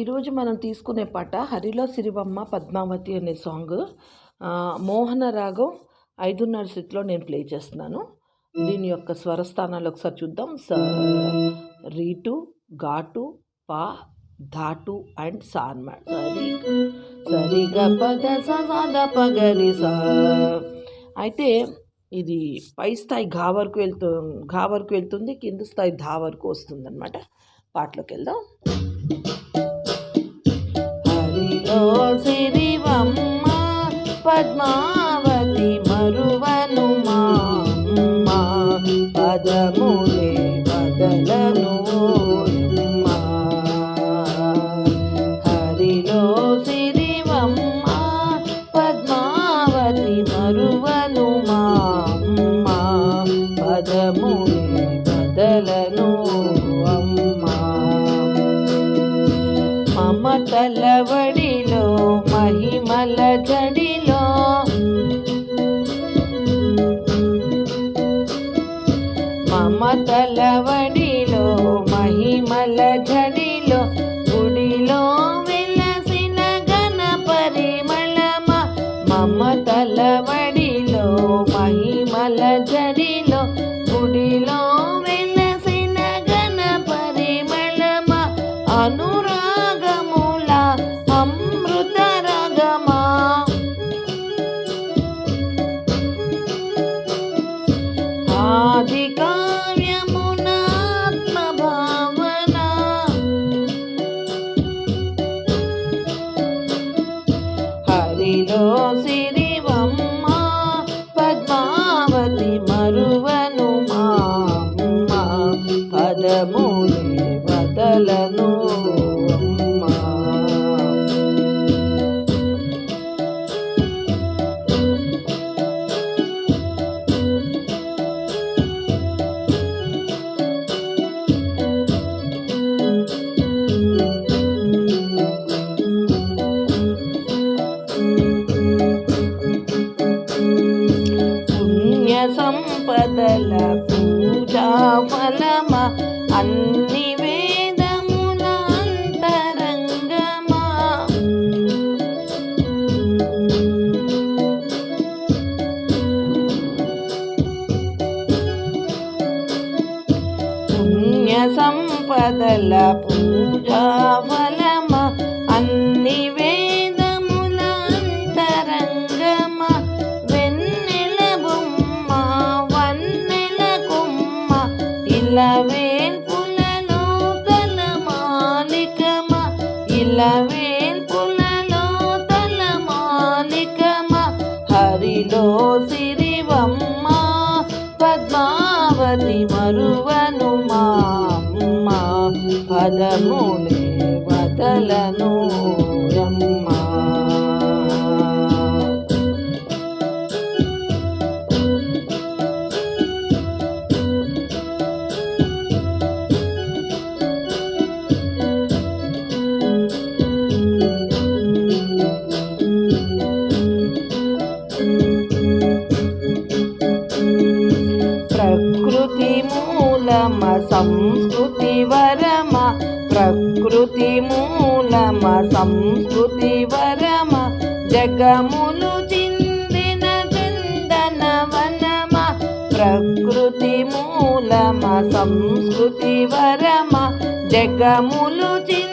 ఈరోజు మనం తీసుకునే పాట హరిలో సిరివమ్మ పద్మావతి అనే సాంగ్. మోహన రాగం ఐదున్నర స్థితిలో నేను ప్లే చేస్తున్నాను. దీని యొక్క స్వరస్థానాలు ఒకసారి చూద్దాం. స రీటు ఘాటు పా ధాటు అండ్ సాన్మ సరి పద సద పగరి సా. అయితే ఇది పై స్థాయి ఘా వరకు వెళ్తూ ఘా వరకు వెళ్తుంది కింద స్థాయి ధా వరకు వస్తుంది అనమాట పాటలోకి వెళ్దాం. సిరివమ్మ పద్మావతి మరువను మా పదములే బదలను హరిలో సిరివమ్మ పద్మావతి మరువను మా పదములే బదలను అలజడిలో మమతల వడిలో మహిమల జడిలో గుడిలో వెలసిన గణ పరిమళమ మమతల వడిలో మహిమల జడి సంపదల పూజా ఫలమ అన్ని వేదముల అంతరంగమా? పుణ్య సంపదల పూజా ఫల ఇలా వేల్పులలో తల మాలికమ? ఇలా వేల్పులలో తల మాలికమ? హరిలో సిరివమ్మ పద్మావతి మరువను మా పదములే వదలను. సంస్కృతి వరమ ప్రకృతి మూలమ సంస్కృతి వరమ జగములు చిందిన చందన వనమ ప్రకృతి మూలమ సంస్కృతి వరమ జగములు చిందిన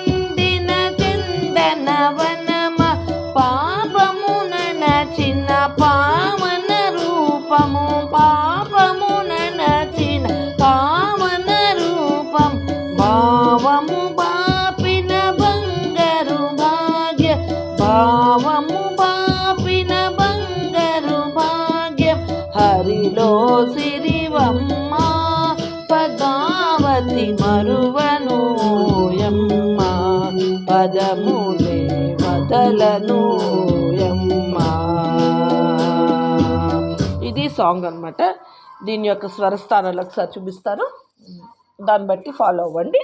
హరిలో సిరివమ్మ పదావతి మరువను యమ్మ పదములే వదలను యమ్మ ఇది సాంగ్ అనమాట దీని యొక్క స్వరస్థానాలు ఒకసారి చూపిస్తాను. దాన్ని బట్టి ఫాలో అవ్వండి.